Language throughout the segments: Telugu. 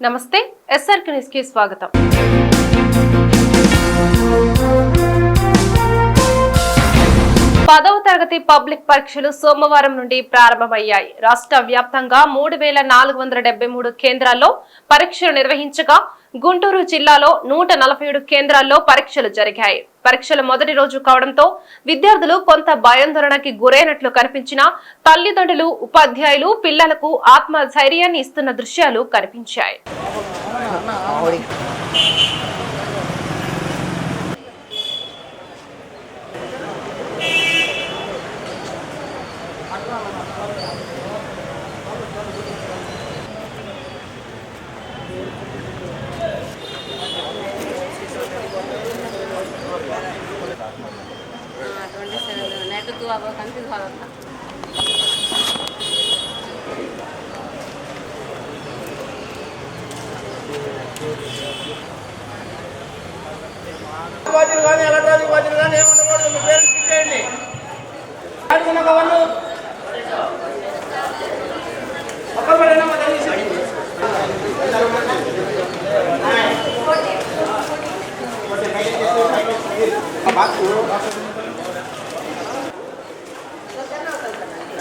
నమస్తే ఎస్ఆర్ న్యూస్కి స్వాగతం. పదవ తరగతి పబ్లిక్ పరీక్షలు సోమవారం నుండి ప్రారంభమయ్యాయి. రాష్ట్ర వ్యాప్తంగా మూడు వేల నాలుగు వందల డెబ్బై మూడు కేంద్రాల్లో పరీక్షలు నిర్వహించగా గుంటూరు జిల్లాలో నూట నలభై ఏడు కేంద్రాల్లో పరీక్షలు జరిగాయి. పరీక్షల మొదటి రోజు కావడంతో విద్యార్థులు కొంత భయాందోళనకి గురైనట్లు కనిపించినా తల్లిదండ్రులు ఉపాధ్యాయులు పిల్లలకు ఆత్మ ధైర్యాన్ని ఇస్తున్న దృశ్యాలు కనిపించాయి. 韩剧团的。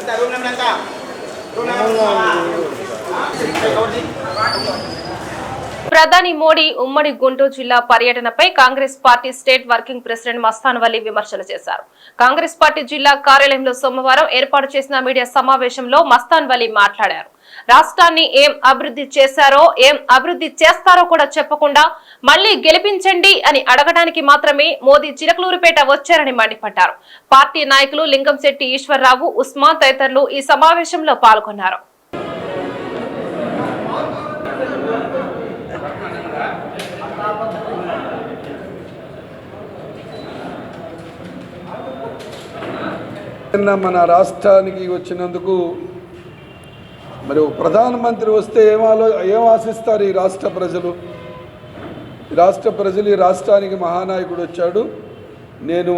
Kita room năm lang ka. Room 6 lang ka. Ha? Ikaw din. ప్రధాని మోడీ ఉమ్మడి గుంటూరు జిల్లా పర్యటనపై Congress party state working president Mastan Valli విమర్శలు చేశారు. కాంగ్రెస్ పార్టీ జిల్లా కార్యాలయంలో సోమవారం ఏర్పాటు చేసిన మీడియా సమావేశంలో మస్తాన్ వల్లి మాట్లాడారు. రాష్ట్రాన్ని ఏం అభివృద్ధి చేశారో ఏం అభివృద్ధి చేస్తారో కూడా చెప్పకుండా మళ్ళీ గెలిపించండి అని అడగడానికి మాత్రమే మోదీ చిలకలూరుపేట వచ్చారని మండిపడ్డారు. పార్టీ నాయకులు లింగంశెట్టి ఈశ్వర్రావు ఉస్మాన్ తదితరులు ఈ సమావేశంలో పాల్గొన్నారు. నిన్న మన రాష్ట్రానికి వచ్చినందుకు మరి ప్రధానమంత్రి వస్తే ఏమాలో ఏం ఆశిస్తారు ఈ రాష్ట్ర ప్రజలు? ఈ రాష్ట్ర ప్రజలు ఈ రాష్ట్రానికి మహానాయకుడు వచ్చాడు. నేను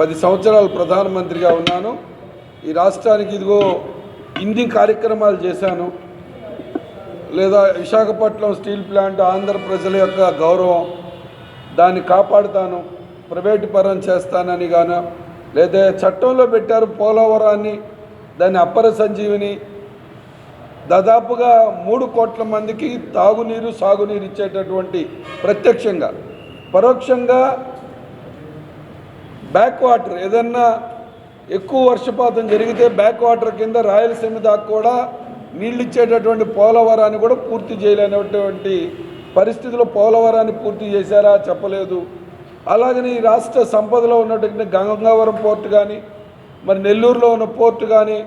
పది సంవత్సరాలు ప్రధానమంత్రిగా ఉన్నాను. ఈ రాష్ట్రానికి ఇదిగో ఇన్ని కార్యక్రమాలు చేశాను. లేదా విశాఖపట్నం స్టీల్ ప్లాంట్ ఆంధ్ర ప్రజల యొక్క గౌరవం దాన్ని కాపాడుతాను ప్రైవేటు పరం చేస్తానని గాను లేదా చట్టంలో పెట్టారు పోలవరాన్ని దాన్ని అప్పర సంజీవిని దాదాపుగా మూడు కోట్ల మందికి తాగునీరు సాగునీరు ఇచ్చేటటువంటి ప్రత్యక్షంగా పరోక్షంగా బ్యాక్ వాటర్ ఏదన్నా ఎక్కువ వర్షపాతం జరిగితే బ్యాక్ వాటర్ కింద రాయలసీమ దాకా కూడా నీళ్ళు ఇచ్చేటటువంటి పోలవరాన్ని కూడా పూర్తి చేయలేనటువంటి పరిస్థితిలో పోలవరాన్ని పూర్తి చేశారా? చెప్పలేదు. అలాగని ఈ రాష్ట్ర సంపదలో ఉన్నటువంటి గంగావరం పోర్టు కానీ మరి నెల్లూరులో ఉన్న పోర్టు కానీ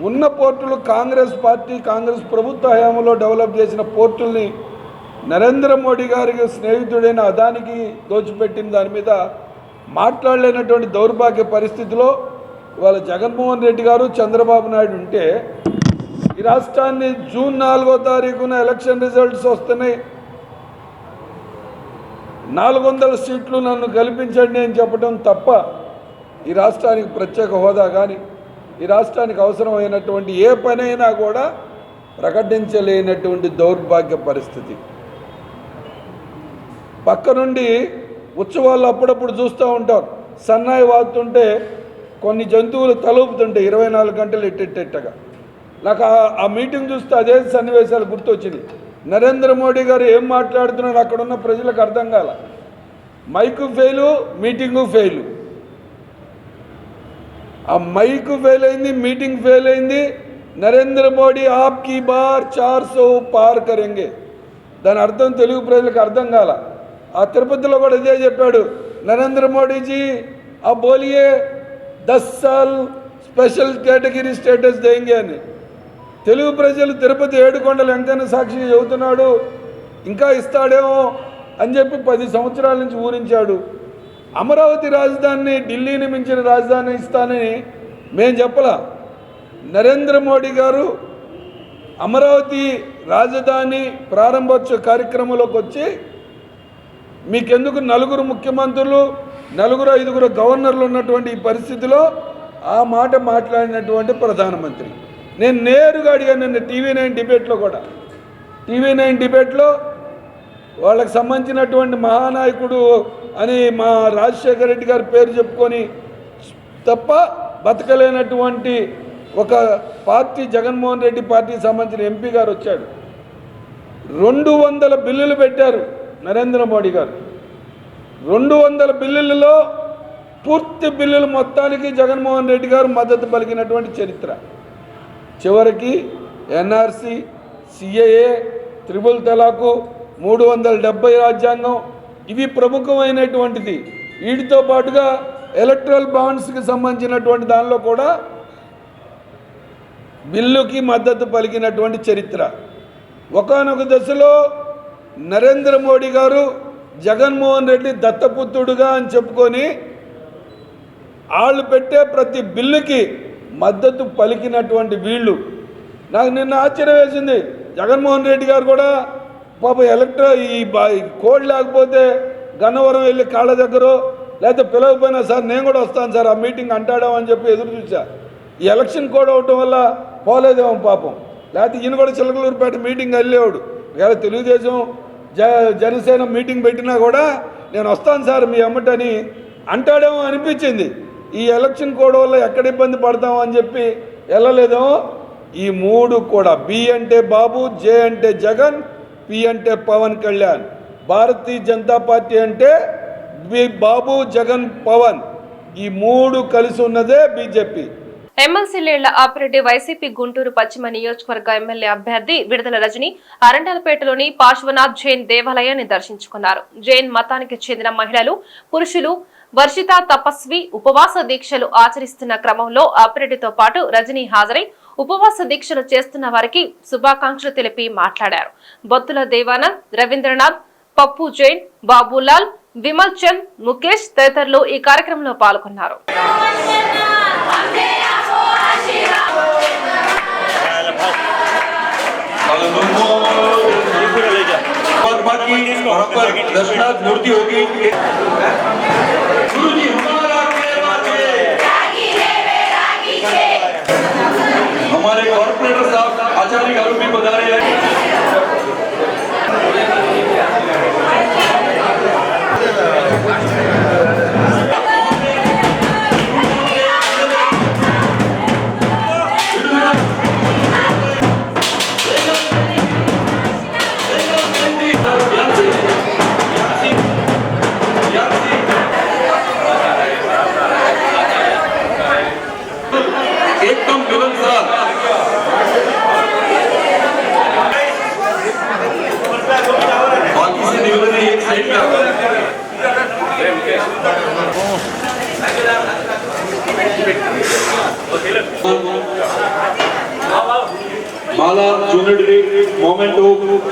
ఉన్న పోర్టులు కాంగ్రెస్ పార్టీ కాంగ్రెస్ ప్రభుత్వ హయాంలో డెవలప్ చేసిన పోర్టుల్ని నరేంద్ర మోడీ గారికి స్నేహితుడైన అదానికి దోచిపెట్టిన దాని మీద మాట్లాడలేనటువంటి దౌర్భాగ్య పరిస్థితిలో ఇవాళ జగన్మోహన్ రెడ్డి గారు చంద్రబాబు నాయుడు ఉంటే ఈ రాష్ట్రాన్ని జూన్ నాలుగో తారీఖున ఎలక్షన్ రిజల్ట్స్ వస్తున్నాయి. నాలుగు వందల సీట్లు నన్ను గెలిపించండి అని చెప్పడం తప్ప ఈ రాష్ట్రానికి ప్రత్యేక హోదా కానీ ఈ రాష్ట్రానికి అవసరమైనటువంటి ఏ పనైనా కూడా ప్రకటించలేనటువంటి దౌర్భాగ్య పరిస్థితి. పక్క నుండి ఉత్సవాలు అప్పుడప్పుడు చూస్తూ ఉంటారు సన్నాయి వాడుతుంటే కొన్ని జంతువులు తలుపుతుంటాయి ఇరవై నాలుగు గంటలు ఎట్టెట్టెట్టగా. నాకు ఆ- ఆ మీటింగ్ చూస్తే అదే సన్నివేశాలు గుర్తొచ్చింది నరేంద్ర మోడీ గారు ఏం మాట్లాడుతున్నారు? అక్కడ ఉన్న ప్రజలకు అర్థం కాల. Mike fail meeting fail. ఆ మైక్ ఫెయిల్ అయింది మీటింగ్ ఫెయిల్ అయింది నరేంద్ర మోడీ ఆప్ కీ బార్ చార్ సో పార్ కరెంగే. దాని అర్థం తెలుగు ప్రజలకు అర్థం కాల. ఆ తిరుపతిలో కూడా ఇదే చెప్పాడు. నరేంద్ర మోడీజీ ఆ బోలియే దస్ సాల్ స్పెషల్ కేటగిరీ స్టేటస్ దేంగే అని. తెలుగు ప్రజలు తిరుపతి ఏడుకొండలు వెంకన్న సాక్షి చెబుతున్నాడు ఇంకా ఇస్తాడేమో అని చెప్పి పది సంవత్సరాల నుంచి ఊరించాడు. అమరావతి రాజధానిని ఢిల్లీని మించిన రాజధాని ఇస్తానని మేము చెప్పలా. నరేంద్ర మోడీ గారు అమరావతి రాజధాని ప్రారంభోత్సవ కార్యక్రమంలోకి వచ్చి మీకెందుకు నలుగురు ముఖ్యమంత్రులు నలుగురు ఐదుగురు గవర్నర్లు ఉన్నటువంటి ఈ పరిస్థితిలో ఆ మాట మాట్లాడినటువంటి ప్రధానమంత్రి. నేను నేరుగా అడిగాను నిన్న టీవీ నైన్ డిబేట్లో కూడా. టీవీ నైన్ డిబేట్లో వాళ్ళకి సంబంధించినటువంటి మహానాయకుడు అని మా రాజశేఖర రెడ్డి గారి పేరు చెప్పుకొని తప్ప బతకలేనటువంటి ఒక పార్టీ జగన్మోహన్ రెడ్డి పార్టీకి సంబంధించిన ఎంపీ గారు వచ్చాడు. రెండు వందల బిల్లులు పెట్టారు నరేంద్ర మోడీ గారు. రెండు వందల బిల్లులలో పూర్తి బిల్లులు మొత్తానికి జగన్మోహన్ రెడ్డి గారు మద్దతు పలికినటువంటి చరిత్ర. చివరికి ఎన్ఆర్సి సిఏఏ త్రిబుల్ తలాకు మూడు వందల డెబ్బై రాజ్యాంగం ఇవి ప్రముఖమైనటువంటిది. వీటితో పాటుగా ఎలక్ట్రల్ బాండ్స్కి సంబంధించినటువంటి దానిలో కూడా బిల్లుకి మద్దతు పలికినటువంటి చరిత్ర. ఒకానొక దశలో నరేంద్ర మోడీ గారు జగన్మోహన్ రెడ్డి దత్తపుత్రుడుగా అని చెప్పుకొని వాళ్ళు పెట్టే ప్రతి బిల్లుకి మద్దతు పలికినటువంటి వీళ్ళు. నాకు నిన్న ఆశ్చర్యం వేసింది. జగన్మోహన్ రెడ్డి గారు కూడా పాప ఎలక్ట్రా ఈ కోడ్ లేకపోతే గన్నవరం వెళ్ళి కాళ్ళ దగ్గర లేకపోతే పిలవకపోయినా సార్ నేను కూడా వస్తాను సార్ ఆ మీటింగ్ అంటాడో అని చెప్పి ఎదురు చూసా ఈ ఎలక్షన్ కోడ్ అవటం వల్ల పోలేదేమో పాపం. లేకపోతే ఈయన కూడా చిలకలూరుపేట మీటింగ్ వెళ్ళేవాడు. ఒకవేళ తెలుగుదేశం జ జనసేన మీటింగ్ పెట్టినా కూడా నేను వస్తాను సార్ మీ అమ్మటని అంటాడేమో అనిపించింది. ఈ ఎలక్షన్ కోడ్ వల్ల ఎక్కడ ఇబ్బంది పడతాం అని చెప్పి వెళ్ళలేదు? ఈ మూడు కూడా బి అంటే బాబు జే అంటే జగన్ పి అంటే పవన్ కళ్యాణ్. భారతీయ జనతా పార్టీ అంటే బి బాబు జగన్ పవన్. ఈ మూడు కలిసి ఉన్నదే BJP. MLC Lella Appireddy YCP Guntur పశ్చిమ నియోజకవర్గ ఎమ్మెల్యే అభ్యర్థి విడుదల రజని అరండలపేటలోని పార్శ్వనాథ్ జైన్ దేవాలయాన్ని దర్శించుకున్నారు. జైన్ మతానికి చెందిన మహిళలు పురుషులు వర్షిత తపస్వి ఉపవాస దీక్షలు ఆచరిస్తున్న క్రమంలో అప్రెడ్డితో పాటు రజనీ హాజరై ఉపవాస దీక్షలు చేస్తున్న వారికి శుభాకాంక్షలు తెలిపి మాట్లాడారు బొత్తుల దేవానంద్ రవీంద్రనాథ్ పప్పు జైన్ బాబులాల్ విమల్ చంద్ ముఖేష్ తదితరులు ఈ కార్యక్రమంలో పాల్గొన్నారు Hallelujah. वहाँ पर दशनाथ मूर्ति होगी। गुरु जी हमारे कॉर्पोरेटर साहब आचार्य गारू भी बता रहे हैं।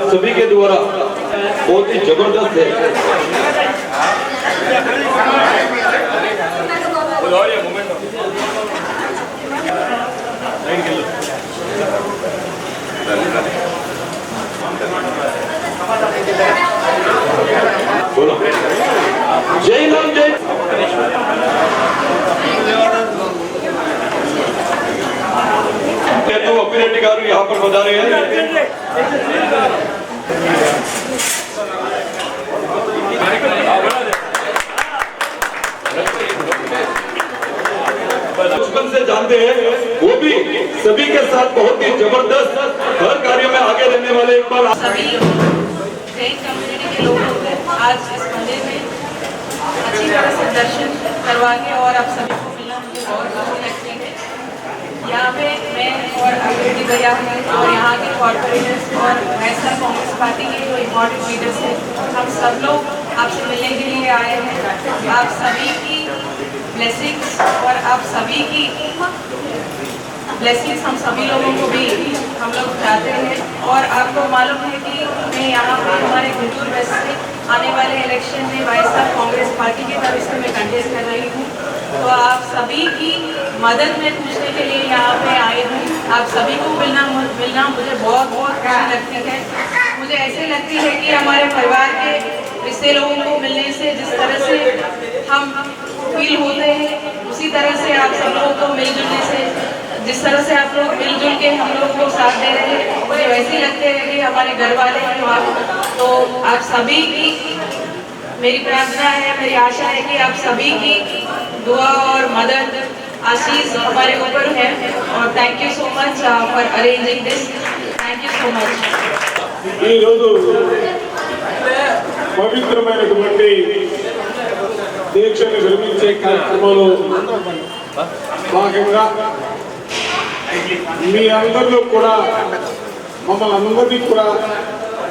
सभी के द्वारा बहुत ही ज़बरदस्त है बोलो जय राम जय तो अपिरेड्डी गारू यहाँ पर बता रहे हैं बचपन से जानते हैं वो भी सभी के साथ बहुत ही ज़बरदस्त हर कार्य में आगे रहने वाले एक बार सभी कम्युनिटी के लोगों आज इस मंदिर में अच्छी तरह से दर्शन करवा के और आप सभी को मिलना मुझे बहुत अच्छी लगती है। यहाँ पे मैं और हैं और यहाँ के कॉर्पोरेटर्स और नेशनल कांग्रेस पार्टी के जो इम्पोर्टेंट लीडर्स हैं, हम सब लोग आपसे मिलने के लिए आए हैं। आप सभी की ब्लेसिंग्स और आप सभी की ब्लेसिंग्स हम सभी लोगों को भी हम लोग चाहते हैं। और आपको मालूम है कि मैं यहाँ पे हमारे गुंटूर वेस्ट से आने वाले इलेक्शन में वाईएसआर कांग्रेस पार्टी की तरफ़ से मैं कंटेस्ट कर रही हूँ। तो आप सभी की मदद में पूछने के लिए यहाँ पे आई हूँ। आप सभी को मिलना मिलना मुझे बहुत बहुत खुशी लगती है। मुझे ऐसे लगती है कि हमारे परिवार के रिश्ते लोगों को मिलने से जिस तरह से हम फील होते हैं, उसी तरह से आप सब लोगों को मिलजुलने से जिस तरह से आप लोग मिलजुल के हम लोग को साथ दे रहे हैं मुझे वैसे ही लगते हैं कि हमारे घर वाले हैं वहाँ तो आप सभी की मेरी प्रार्थना है मेरी आशा है कि आप सभी की दुआ और मदद आशीष हमारे ऊपर है और thank you so much for arranging this thank you so much ఈరోజు పవిత్రమైనటువంటి దీక్షను విరమించే కార్యక్రమంలో భాగంగా మీ అందరిలో కూడా మమ్మల్ని అందరినీ కూడా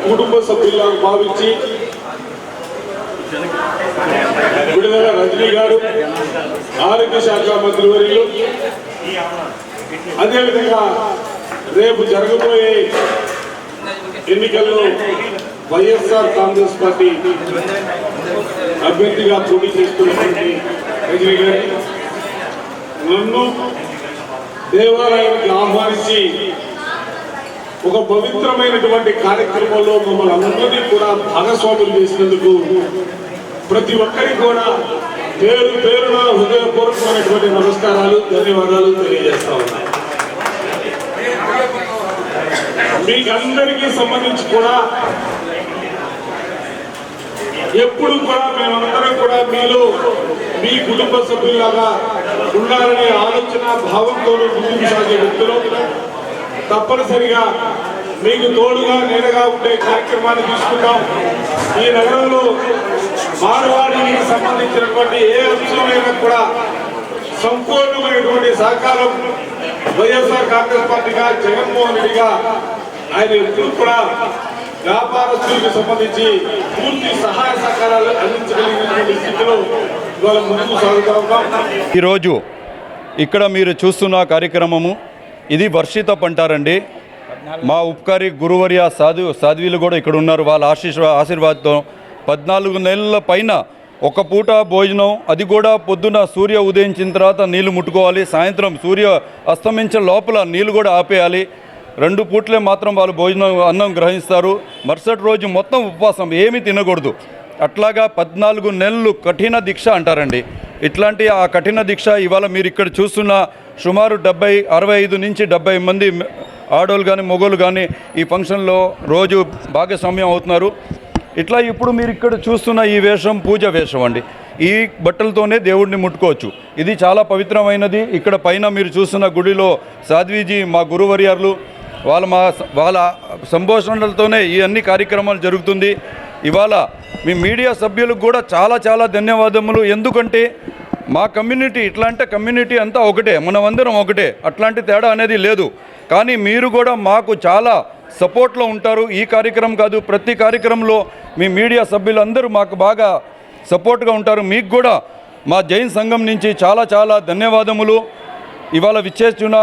కుటుంబ సభ్యులుగా భావించి విడుదల రజనీ గారు ఆరోగ్య శాఖ మంత్రివర్యులు అదేవిధంగా రేపు జరగబోయే ఎన్నికల్లో వైఎస్ఆర్ కాంగ్రెస్ పార్టీ అభ్యర్థిగా పోటీ చేస్తున్నటువంటి రజనీ గారు. నన్ను దేవాలయానికి ఆహ్వానించి ఒక పవిత్రమైనటువంటి కార్యక్రమంలో మమ్మల్ని అందరినీ కూడా భాగస్వాములు చేసినందుకు ప్రతి ఒక్కరికి కూడా పేరు పేరున హృదయపూర్వకమైనటువంటి నమస్కారాలు ధన్యవాదాలు తెలియజేస్తా ఉన్నాను మీకందరికీ సంబంధించి కూడా ఎప్పుడు కూడా మేమందరం కూడా మీలో మీ కుటుంబ సభ్యులాగా ఉండాలనే ఆలోచన భావంతో ముందుకు సాగే వ్యక్తులు. తప్పనిసరిగా మీకు తోడుగా నేనగా ఉండే కార్యక్రమాన్ని తీసుకుంటాం ఈ నగరంలో మానవాళికి సంబంధించినటువంటి ఏ అంశమైనా కూడా సంపూర్ణమైనటువంటి సహకారం వైఎస్ఆర్ కాంగ్రెస్ పార్టీగా జగన్మోహన్ రెడ్డిగా ఆయన ఎప్పుడు కూడా వ్యాపారస్తులకు సంబంధించి పూర్తి సహాయ సహకారాలు అందించగలిగినటువంటి స్థితిలో ఈరోజు ఇక్కడ మీరు చూస్తున్న కార్యక్రమము ఇది వర్షిత పంటారండి మా ఉపకారి గురువర్య సాధు సాధ్వీలు కూడా ఇక్కడ ఉన్నారు. వాళ్ళ ఆశీస్ ఆశీర్వాదంతో పద్నాలుగు నెలల పైన ఒక పూట భోజనం అది కూడా పొద్దున సూర్య ఉదయించిన తర్వాత నీళ్ళు ముట్టుకోవాలి. సాయంత్రం సూర్య అస్తమించే లోపల నీళ్ళు కూడా ఆపేయాలి. రెండు పూట్లే మాత్రం వాళ్ళు భోజనం అన్నం గ్రహిస్తారు. మరుసటి రోజు మొత్తం ఉపవాసం ఏమీ తినకూడదు. అట్లాగా పద్నాలుగు నెలలు కఠిన దీక్ష అంటారండి. ఇట్లాంటి ఆ కఠిన దీక్ష ఇవాళ మీరు ఇక్కడ చూస్తున్న సుమారు డెబ్బై అరవై ఐదు నుంచి డెబ్బై మంది ఆడోళ్ళు కానీ మొగోళ్ళు కానీ ఈ ఫంక్షన్లో రోజు భాగస్వామ్యం అవుతున్నారు. ఇట్లా ఇప్పుడు మీరు ఇక్కడ చూస్తున్న ఈ వేషం పూజ వేషం అండి. ఈ బట్టలతోనే దేవుడిని ముట్టుకోవచ్చు. ఇది చాలా పవిత్రమైనది. ఇక్కడ పైన మీరు చూస్తున్న గుడిలో సాధ్వీజీ మా గురువర్యాలు వాళ్ళ మా వాళ్ళ సంభోషణలతోనే ఈ అన్ని కార్యక్రమాలు జరుగుతుంది. ఇవాళ మీ మీడియా సభ్యులకు కూడా చాలా చాలా ధన్యవాదములు. ఎందుకంటే మా కమ్యూనిటీ ఇట్లాంటి కమ్యూనిటీ అంతా ఒకటే మనమందరం ఒకటే. అట్లాంటి తేడా అనేది లేదు. కానీ మీరు కూడా మాకు చాలా సపోర్ట్లో ఉంటారు. ఈ కార్యక్రమం కాదు ప్రతి కార్యక్రమంలో మీ మీడియా సభ్యులందరూ మాకు బాగా సపోర్ట్గా ఉంటారు. మీకు కూడా మా జైన్ సంఘం నుంచి చాలా చాలా ధన్యవాదములు. ఇవాళ విచ్చేస్తున్న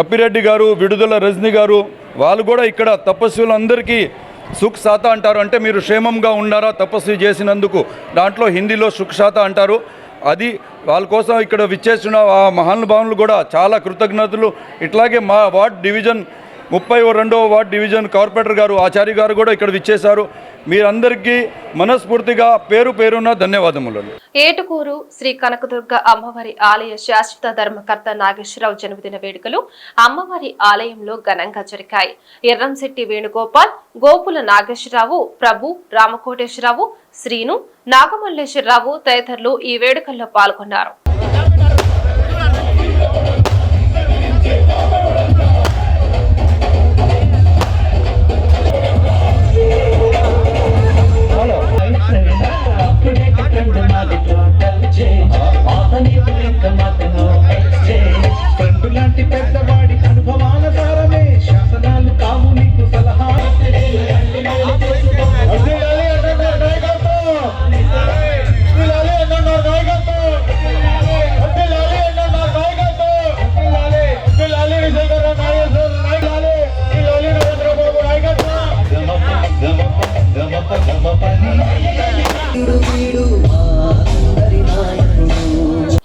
అప్పిరెడ్డి గారు విడుదల రజని గారు వాళ్ళు కూడా ఇక్కడ తపస్సులందరికీ సుఖ్ సాత అంటారు అంటే మీరు క్షేమంగా ఉన్నారా తపస్సు చేసినందుకు. దాంట్లో హిందీలో సుఖ్ సాత అంటారు. అది వాళ్ళ కోసం ఇక్కడ విచ్చేస్తున్న ఆ మహానుభావులు కూడా చాలా కృతజ్ఞతలు. ఇట్లాగే మా వార్డ్ డివిజన్ ముప్పై రెండవ వార్డ్ డివిజన్ కార్పొరేటర్ గారు ఆచార్య గారు కూడా ఇక్కడ విచ్చేశారు. మీరందరికీ మనస్ఫూర్తిగా పేరు పేరున ధన్యవాదములు. ఏటుకూరు శ్రీ కనకదుర్గ అమ్మవారి ఆలయ శాశ్వత ధర్మకర్త నాగేశ్వరరావు జన్మదిన వేడుకలు అమ్మవారి ఆలయంలో ఘనంగా జరిగాయి. ఎర్రంశెట్టి వేణుగోపాల్ గోపుల నాగేశ్వరరావు ప్రభు రామకోటేశ్వరరావు శ్రీను నాగమల్లేశ్వరరావు తదితరులు ఈ వేడుకల్లో పాల్గొన్నారు.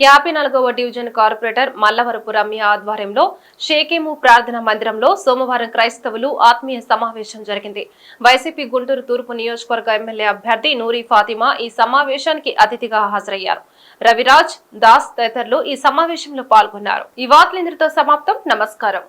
యాభై నాలుగవ డివిజన్ కార్పొరేటర్ మల్లవరపు రమ్య ఆధ్వర్యంలో షేకేము ప్రార్థన మందిరంలో సోమవారం క్రైస్తవులు ఆత్మీయ సమావేశం జరిగింది. వైసీపీ గుంటూరు తూర్పు నియోజకవర్గ ఎమ్మెల్యే అభ్యర్థి నూరి ఫాతిమా ఈ సమావేశానికి అతిథిగా హాజరయ్యారు. రవిరాజ్ దాస్ తదితరులు ఈ సమావేశంలో పాల్గొన్నారు. ఈ వార్తలు సమాప్తం. నమస్కారం.